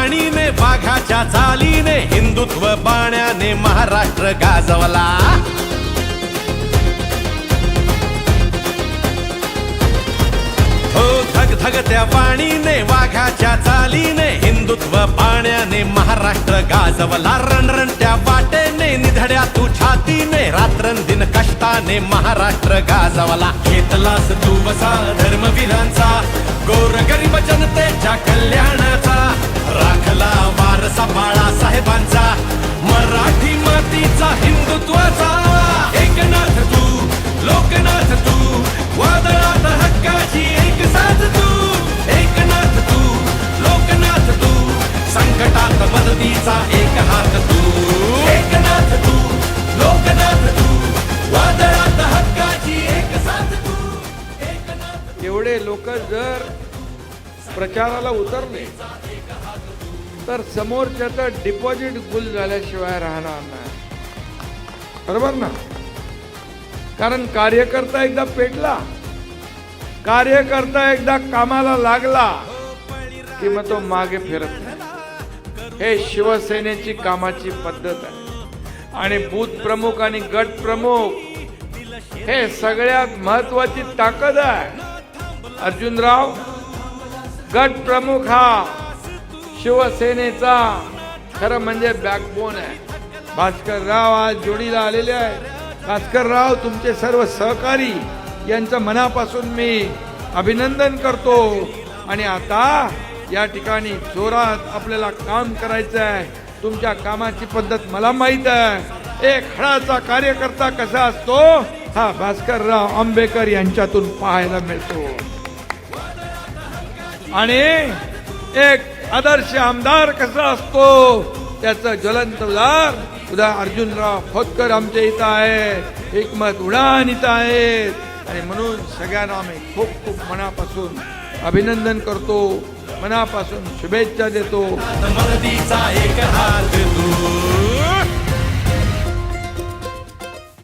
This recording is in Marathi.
बाणीने वाघाच्या चालीने हिंदुत्व बाण्याने महाराष्ट्र गाजवला. हो धगधगत्या बाणीने वाघाच्या चालीने हिंदुत्व पाण्याने महाराष्ट्र गाजवला. रणरणत्या वाटेने निधड्या तू छातीने रात्रंदिन कष्टाने महाराष्ट्र गाजवला. घेतलास तू वसा धर्मवीरांचा संकटात मदतीचा एक हात तू. एकनाथ तू लोकनाथ तू वादळात हक्काची एक साथ तू. एकनाथ एवढे लोक जर प्रचाराला उतरले तर समोरच्याचं डिपॉझिट गुल झाल्याशिवाय राहणार नाही. बरोबर ना? कारण कार्यकर्ता एकदा पेटला कार्यकर्ता एकदा कामाला लागला की मग तो मागे फिरत नाही. हे शिवसेनेची कामाची पद्धत आहे. आणि बूथ प्रमुख आणि गट प्रमुख हे सगळ्यात महत्वाची ताकद आहे. अर्जुनराव गट प्रमुख हा शिवसेनेचा खरं म्हणजे बॅकबोन आहे. भास्करराव आज जोडीला आलेले आहे भास्करराव तुमचे सर्व सहकारी यांचं मनापासून मी अभिनंदन करतो. आणि आता या ठिकाणी जोरात आपल्याला काम करायचं आहे. तुमच्या कामाची पद्धत मला माहीत आहे. एक हळाचा कार्यकर्ता कसा असतो? हा भास्करराव आंबेकर यांच्यातून पाहायला मिळतो. आणि एक आदर्श आमदार कसा असतो? त्याचं ज्वलंत उदार उदा अर्जुनराव खोतकर आमच्या इथं आहे. हिकमत उडान इथं आहेत आणि म्हणून सगळ्यांना आम्ही खूप खूप मनापासून अभिनंदन करतो. मनापासून शुभेच्छा देतो.